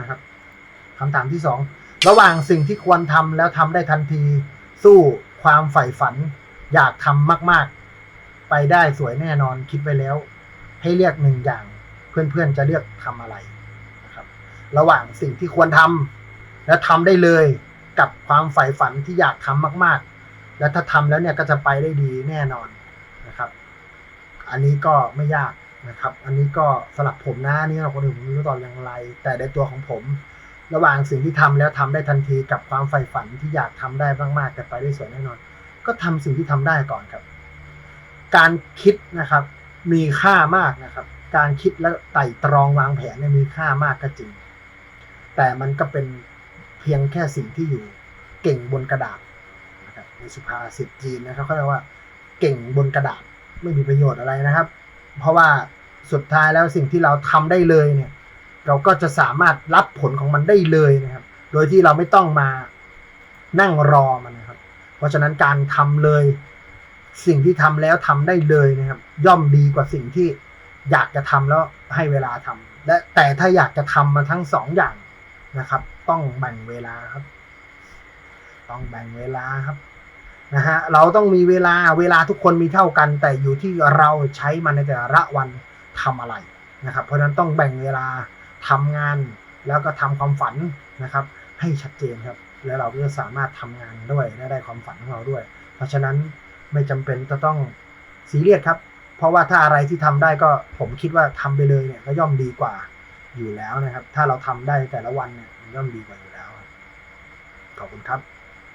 นะครับคำถามที่สองระหว่างสิ่งที่ควรทำแล้วทำได้ทันที สู้ความใฝ่ฝัน อยากทำมาก ๆ ไปได้สวยแน่นอนคิดไว้แล้ว ให้เลือกหนึ่งอย่าง เพื่อนๆจะเลือกทำอะไรนะครับ ระหว่างสิ่งที่ควรทำและทำได้เลยกับความใฝ่ฝันที่อยากทำมาก ๆ แล้วถ้าทำแล้วเนี่ยก็จะไปได้ดีแน่นอนนะครับ อันนี้ก็ไม่ยาก นะครับ อันนี้ก็สลับผมนะนี่เราคนอื่นผมไม่รู้ตอบอย่างไร แต่ในตัวของผม ระหว่างสิ่งที่ทำแล้วทำได้ทันทีกับความใฝ่ฝันที่อยากทำได้มากๆ แต่ไปได้สวยแน่นอน ก็ทำสิ่งที่ทำได้ก่อนครับ การคิดนะครับ มีค่ามากนะครับ การคิดและไต่ตรองวางแผนเนี่ยมีค่ามากก็จริง แต่มันก็เป็นเพียงแค่สิ่งที่อยู่เก่งบนกระดาษนะครับในสุภาษิตจีนนะครับเขาเรียกว่าเก่งบนกระดาษไม่มีประโยชน์อะไรนะครับ เพราะว่าสุดท้ายแล้วสิ่งที่เราทำได้เลยเนี่ย เราก็จะสามารถรับผลของมันได้เลยนะครับ โดยที่เราไม่ต้องมานั่งรอมันนะครับ เพราะฉะนั้นการทำเลย สิ่งที่ทำแล้วทำได้เลยนะครับ ย่อมดีกว่าสิ่งที่อยากจะทำแล้วให้เวลาทำและแต่ถ้าอยากจะทำมาทั้งสองอย่างนะครับ ต้องแบ่งเวลาครับ ต้องแบ่งเวลาครับ นะฮะเราต้องมีเวลาเวลาทุกคนมีเท่ากัน แต่อยู่ที่เราใช้มันในแต่ละวันทำอะไรนะครับ เพราะฉะนั้นต้องแบ่งเวลาทำงานแล้วก็ทำความฝันนะครับ ให้ชัดเจนครับ แล้วเราก็จะสามารถทำงานด้วยและได้ความฝันของเราด้วย เพราะฉะนั้นไม่จำเป็นจะต้องซีเรียสครับ เพราะว่าถ้าอะไรที่ทำได้ก็ผมคิดว่าทำไปเลยเนี่ยก็ย่อมดีกว่าอยู่แล้วนะครับ ถ้าเราทำได้แต่ละวันเนี่ยย่อมดีกว่าอยู่แล้วขอบคุณครับ